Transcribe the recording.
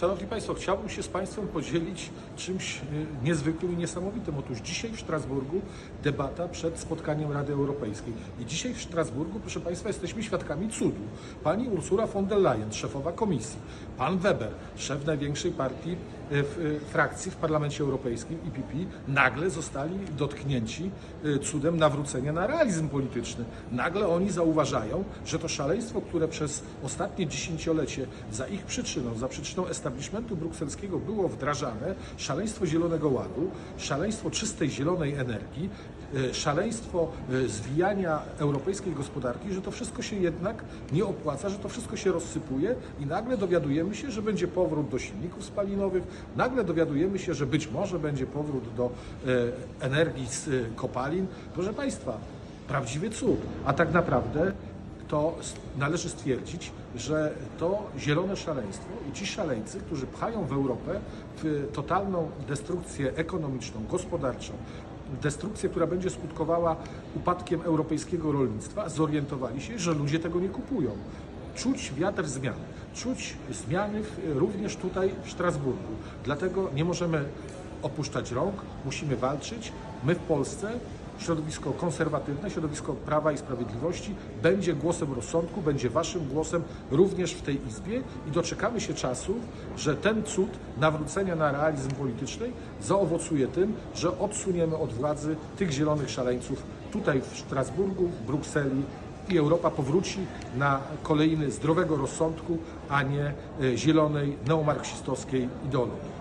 Szanowni Państwo, chciałbym się z Państwem podzielić czymś e, niezwykłym i niesamowitym. Otóż dzisiaj w Strasburgu debata przed spotkaniem Rady Europejskiej. I dzisiaj w Strasburgu, proszę Państwa, jesteśmy świadkami cudu. Pani Ursula von der Leyen, szefowa komisji, pan Weber, szef największej partii e, w, e, frakcji w Parlamencie Europejskim, IPP, nagle zostali dotknięci cudem nawrócenia na realizm polityczny. Nagle oni zauważają, że to szaleństwo, które przez ostatnie dziesięciolecie za ich przyczyną, za przyczyną establishmentu brukselskiego było wdrażane, szaleństwo Zielonego Ładu, szaleństwo czystej zielonej energii, e, szaleństwo e, zwijania europejskiej gospodarki, że to wszystko się jednak nie opłaca, że to wszystko się rozsypuje i nagle dowiadujemy się, że będzie powrót do silników spalinowych, nagle dowiadujemy się, że być może będzie powrót do e, energii z kopalin. Proszę Państwa, prawdziwy cud, a tak naprawdę to należy stwierdzić, że to zielone szaleństwo i ci szaleńcy, którzy pchają w Europę w totalną destrukcję ekonomiczną, gospodarczą, destrukcję, która będzie skutkowała upadkiem europejskiego rolnictwa, zorientowali się, że ludzie tego nie kupują. Czuć wiatr zmian, czuć zmiany również tutaj w Strasburgu. Dlatego nie możemy opuszczać rąk, musimy walczyć. My w Polsce środowisko konserwatywne, środowisko Prawa i Sprawiedliwości będzie głosem rozsądku, będzie waszym głosem również w tej Izbie i doczekamy się czasów, że ten cud nawrócenia na realizm polityczny zaowocuje tym, że odsuniemy od władzy tych zielonych szaleńców tutaj w Strasburgu, w Brukseli i Europa powróci na kolejny zdrowego rozsądku, a nie e, zielonej, neomarksistowskiej ideologii.